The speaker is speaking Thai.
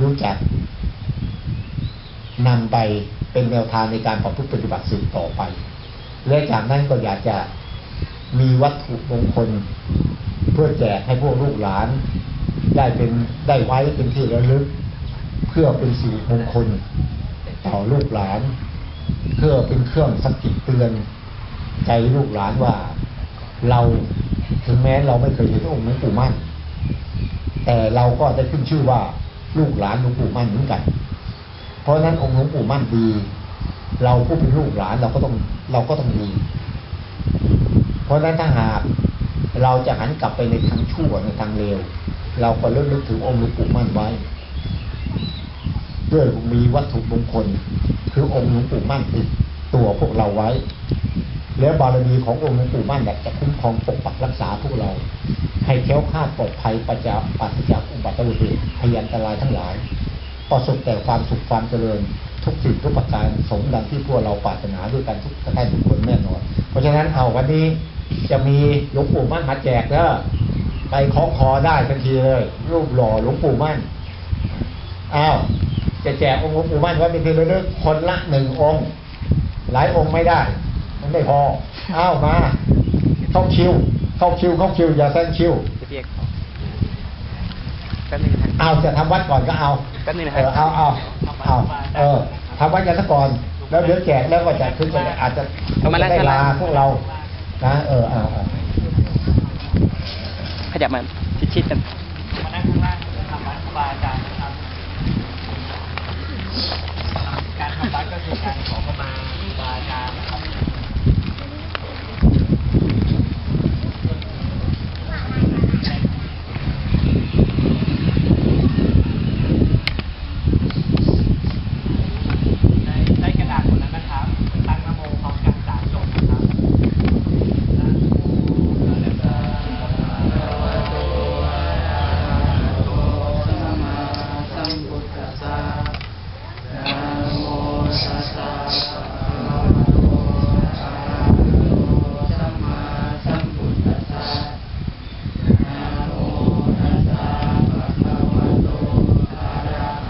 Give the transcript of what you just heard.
รู้จักนำไปเป็นแนวทางในการประพฤติปฏิบัติสืบต่อไป และจากนั้นก็อยากจะมีวัตถุมงคล เพื่อแจกให้พวกลูกหลาน ได้เป็นได้ไว้เป็นที่ระลึก เพื่อเป็นสิริมงคล ต่อลูกหลาน เพื่อเป็นเครื่องสกกิดเตือน ใจลูกหลานว่าเราถึงแม้เราไม่เคยเห็นองค์หลวงปู่มั่น แต่เราก็ได้ขึ้นชื่อว่าลูกหลานหลวงปู่มั่นเหมือนกัน เพราะฉะนั้นองค์หลวงปู่มั่นดี เราผู้เป็นลูกหลานเราก็ต้องเราก็ต้องดี เพราะฉะนั้นถ้าหากเราจะหันกลับไปในทางชั่วในทางเลวเราก็เลิกนึกถึงองค์หลวงปู่มั่นไว้ ด้วยมีวัตถุมงคล คือองค์หลวงปู่มั่นติดตัวพวกเราไว้ แล้วบารมีขององค์หลวงปู่มั่นจะคุ้มครองปกปักรักษาพวกเรา ให้แค้วคาดปลอดภัยปัจจาปัจจากอุบัติเหตุพยันตรายทั้งหลายประสบแต่ความสุขความเจริญทุกสิ่งทุกประการสมดังที่พวกเราปรารถนาด้วยกันทุกท่านทุกคนแน่นอน เพราะฉะนั้นเอาวันนี้จะมีหลวงปู่มั่นมาแจกเด้อไปเคาะคอได้ทันทีเลย รูปหล่อหลวงปู่มั่นอ้าวจะแจกองค์หลวงปู่มั่นไว้เป็นที่ระลึกคนละหนึ่งองค์ หลายองค์ไม่ได้ มันไม่พออ้าวมาเข้าคิว เข้าคิวเข้าคิวอย่าแซงคิวพี่เปียกแป๊บนึงนะครับเอาจะทำวัดก่อนก็เอาแป๊บนึงนะคเอรับอเอาเอาเอาเออทำวัดกันซะก่อน แล้วเดี๋ยวแจกแล้วก็จะขึ้นจะอาจจะเอามาแล้วได้ครับลาพวกเรา นะ เออเอาเอา ขยับมาชิดๆกัน ใน